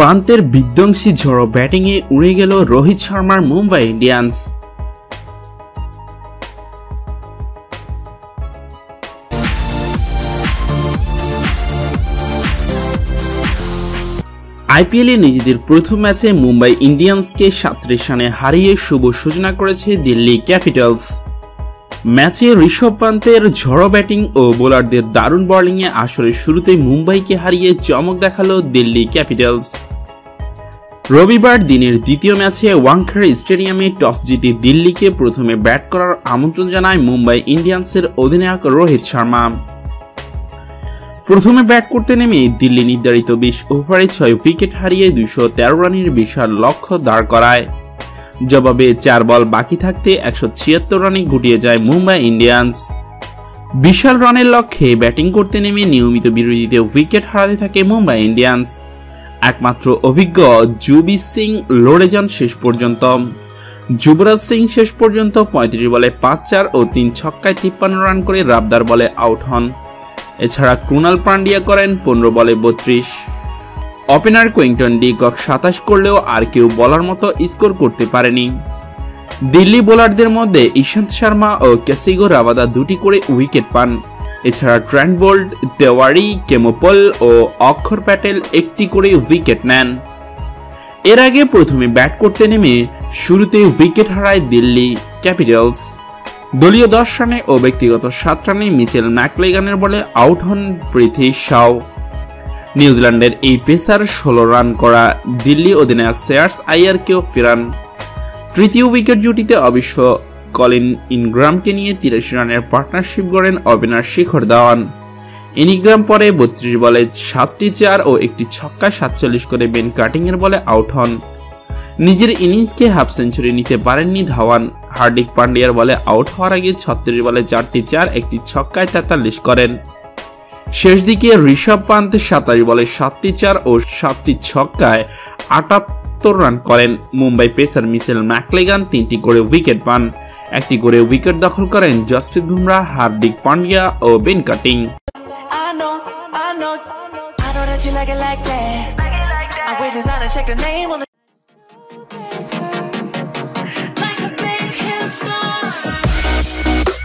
প্রান্তের বিধ্বংসী ঝড়ো ব্যাটিংয়ে উড়ে গেল রোহিত শর্মার মুম্বাই ইন্ডিয়ান্স। আইপিএলে নিজেদের প্রথম ম্যাচে মুম্বাই ইন্ডিয়ান্সকে সাতত্রিশ রানে হারিয়ে শুভ সূচনা করেছে দিল্লি ক্যাপিটালস। ম্যাচে ঋষভ পান্তের ঝড়ো ব্যাটিং ও বোলারদের দারুণ বোলিংয়ে আসরের শুরুতে মুম্বাইকে হারিয়ে চমক দেখাল দিল্লি ক্যাপিটালস। রবিবার দিনের দ্বিতীয় ম্যাচে ওয়াংখেড়ে স্টেডিয়ামে টস জিতে দিল্লিকে প্রথমে ব্যাট করার আমন্ত্রণ জানায় মুম্বাই ইন্ডিয়ান্সের অধিনায়ক রোহিত শর্মা। প্রথমে ব্যাট করতে নেমে দিল্লি নির্ধারিত বিশ ওভারে ছয় উইকেট হারিয়ে দুশো তেরো রানের বিশাল লক্ষ্য দাঁড় করায়। জবাবে চার বল বাকি থাকতে একশো ছিয়াত্তর রানে গুটিয়ে যায় মুম্বাই ইন্ডিয়ান্স। বিশাল রানের লক্ষ্যে ব্যাটিং করতে নেমে নিয়মিত বিরোধীতে উইকেট হারাতে থাকে মুম্বাই ইন্ডিয়ান্স। একমাত্র অভিজ্ঞ জুবি সিং লড়ে যান শেষ পর্যন্ত। যুবরাজ সিং শেষ পর্যন্ত পঁয়ত্রিশ বলে পাঁচ চার ও তিন ছক্কায় তিপ্পান্ন রান করে রাবদার বলে আউট হন। এছাড়া ক্রুনাল পান্ডিয়া করেন পনেরো বলে বত্রিশ। ওপেনার কুইংটন ডি কক সাতাশ করলেও আর কেউ বলার মতো স্কোর করতে পারেনি। দিল্লি বোলারদের মধ্যে ইশান্ত শর্মা ও ক্যাসিগো রাবাদা দুটি করে উইকেট পান। এছাড়া ট্র্যান্ড বোল্ড তেওয়ারি কেমোপল ও অক্ষর প্যাটেল একটি করে উইকেট নেন। এর আগে প্রথমে ব্যাট করতে নেমে শুরুতে উইকেট হারায় দিল্লি ক্যাপিটালস দলীয় দশ রানে ও ব্যক্তিগত সাত রানে মিচেল ম্যাকলেগানের বলে আউট হন পৃথ্বী শাও নিউজিল্যান্ডের এই পেসার ষোলো রান করা দিল্লি অধিনায়ক সেয়ার্স আইয়ারকেও ফেরান। তৃতীয় উইকেট জুটিতে অবশ্য কলিন ইনগ্রামকে নিয়ে তিরাশি রানের পার্টনারশিপ গড়েন ওপেনার শিখর ধাওয়ান ইনিগ্রাম পরে বত্রিশ বলে সাতটি চার ও একটি ছক্কা সাতচল্লিশ করে বেন কাটিংয়ের বলে আউট হন। নিজের ইনিংসকে হাফ সেঞ্চুরি নিতে পারেননি ধাওয়ান। হার্দিক পান্ডিয়ার বলে আউট হওয়ার আগে ছত্রিশ বলে চারটি চার, একটি ছক্কায় তেতাল্লিশ করেন। শেষ দিকে ঋষভ পান্ত সাতাশ বলে সাতটি চার ও সাতটি ছক্কায় আটাত্তর রান করেন। মুম্বাই পেসার মিচেল ম্যাকলেগান তিনটি করে উইকেট পান। একটি করে উইকেট দখল করেন জসপ্রীত বুমরা হার্দিক পান্ডিয়া ও বেন কাটিং।